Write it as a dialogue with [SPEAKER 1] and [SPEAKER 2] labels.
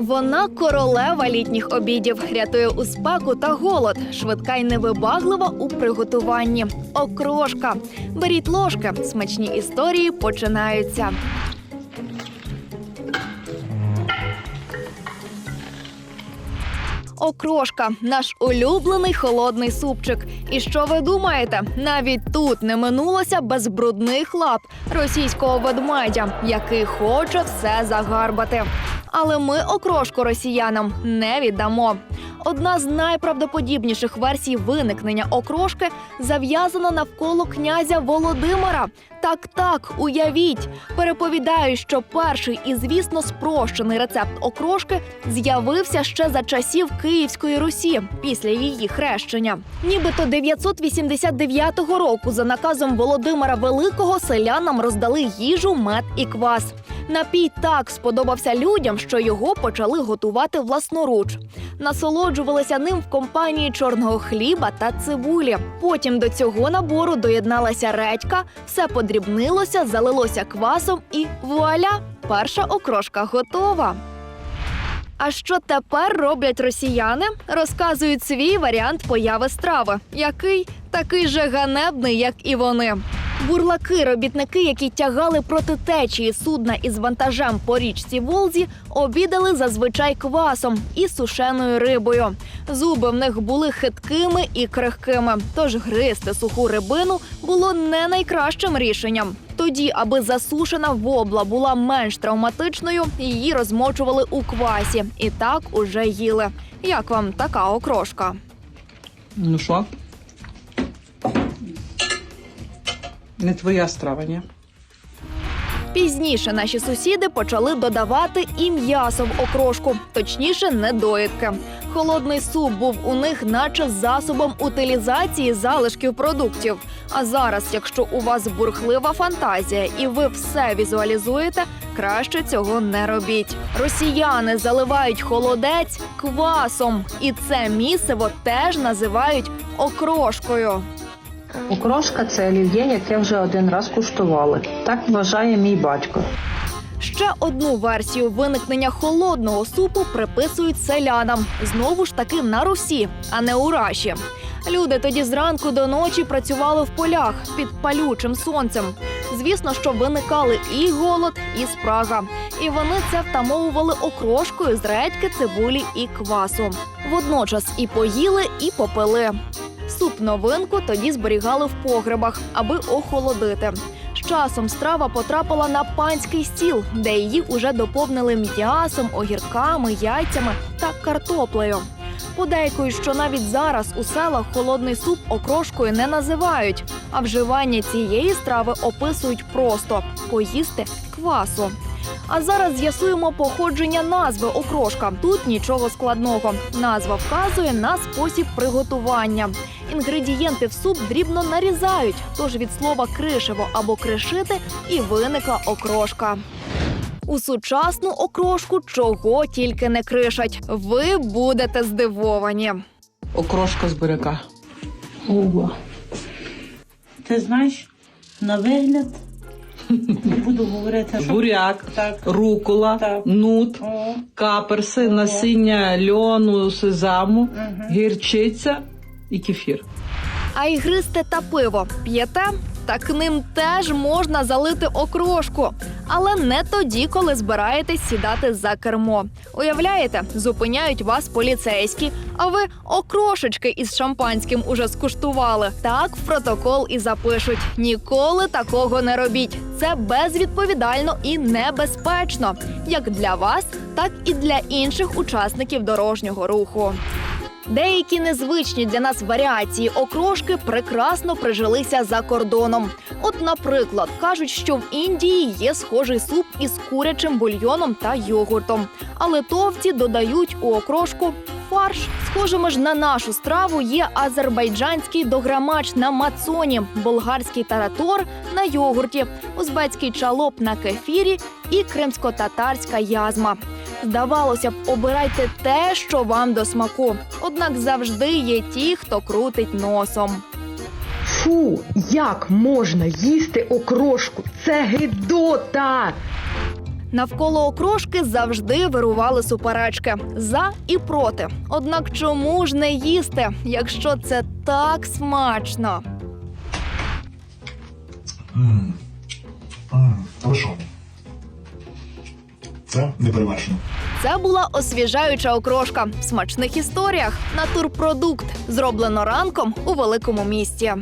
[SPEAKER 1] Вона королева літніх обідів, рятує у спеку та голод, швидка й невибаглива у приготуванні. Окрошка. Беріть ложки, смачні історії починаються. Окрошка наш улюблений холодний супчик. І що ви думаєте? Навіть тут не минулося без брудних лап російського ведмедя, який хоче все загарбати. Але ми окрошку росіянам не віддамо. Одна з найправдоподібніших версій виникнення окрошки зав'язана навколо князя Володимира. Так, так, уявіть, переповідаю, що перший і, звісно, спрощений рецепт окрошки з'явився ще за часів Київської Русі після її хрещення. Нібито 989 року за наказом Володимира Великого селянам роздали їжу, мед і квас. Напій так сподобався людям, що його почали готувати власноруч. Насолоджувалися ним в компанії чорного хліба та цибулі. Потім до цього набору доєдналася редька, все подрібнилося, залилося квасом і вуаля! Перша окрошка готова. А що тепер роблять росіяни? Розказують свій варіант появи страви, який такий же ганебний, як і вони. Бурлаки, робітники, які тягали проти течії судна із вантажем по річці Волзі, обідали зазвичай квасом і сушеною рибою. Зуби в них були хиткими і крихкими, тож гризти суху рибину було не найкращим рішенням. Тоді, аби засушена вобла була менш травматичною, її розмочували у квасі і так уже їли. Як вам така окрошка?
[SPEAKER 2] Ну що? Не твоя страва, ні?
[SPEAKER 1] Пізніше наші сусіди почали додавати і м'ясо в окрошку, точніше, недоїдки. Холодний суп був у них, наче засобом утилізації залишків продуктів. А зараз, якщо у вас бурхлива фантазія і ви все візуалізуєте, краще цього не робіть. Росіяни заливають холодець квасом, і це місиво теж називають окрошкою.
[SPEAKER 3] Окрошка це олів'є, яке вже один раз куштували. Так вважає мій батько.
[SPEAKER 1] Ще одну версію виникнення холодного супу приписують селянам. Знову ж таки на Русі, а не у Раші. Люди тоді зранку до ночі працювали в полях під палючим сонцем. Звісно, що виникали і голод, і спрага. І вони це втамовували окрошкою з редьки, цибулі і квасу. Водночас і поїли, і попили. Суп новинку тоді зберігали в погребах, аби охолодити. З часом страва потрапила на панський стіл, де її уже доповнили м'ясом, огірками, яйцями та картоплею. Подейкують, що навіть зараз у селах холодний суп окрошкою не називають, а вживання цієї страви описують просто поїсти квасу. А зараз з'ясуємо походження назви окрошка. Тут нічого складного. Назва вказує на спосіб приготування. Інгредієнти в суп дрібно нарізають, тож від слова кришево або кришити і виникла окрошка. У сучасну окрошку чого тільки не кришать. Ви будете здивовані.
[SPEAKER 2] Окрошка з буряка.
[SPEAKER 4] Ого. Ти знаєш, на вигляд не буду говорити, що
[SPEAKER 2] Буряк,
[SPEAKER 4] так.
[SPEAKER 2] рукола,
[SPEAKER 4] Так.
[SPEAKER 2] нут,
[SPEAKER 4] О,
[SPEAKER 2] каперси,
[SPEAKER 4] О.
[SPEAKER 2] насіння льону, сезаму,
[SPEAKER 4] угу.
[SPEAKER 2] гірчиця і кефір.
[SPEAKER 1] А ігристе та пиво п'єте? Так ним теж можна залити окрошку, але не тоді, коли збираєтесь сідати за кермо. Уявляєте, зупиняють вас поліцейські, а ви окрошечки із шампанським уже скуштували. Так в протокол і запишуть: ніколи такого не робіть. Це безвідповідально і небезпечно, як для вас, так і для інших учасників дорожнього руху. Деякі незвичні для нас варіації окрошки прекрасно прижилися за кордоном. От, наприклад, кажуть, що в Індії є схожий суп із курячим бульйоном та йогуртом. А литовці додають у окрошку фарш. Схожими ж на нашу страву є азербайджанський дограмач на мацоні, болгарський таратор на йогурті, узбецький чалоп на кефірі і кримсько-татарська язма. Здавалося б, обирайте те, що вам до смаку. Однак завжди є ті, хто крутить носом.
[SPEAKER 5] Фу, як можна їсти окрошку? Це гидота!
[SPEAKER 1] Навколо окрошки завжди вирували суперечки за і проти. Однак чому ж не їсти, якщо це так смачно?
[SPEAKER 5] Ви що? Це не перевершено.
[SPEAKER 1] Це була освіжаюча окрошка в смачних історіях. Натурпродукт зроблено ранком у великому місті.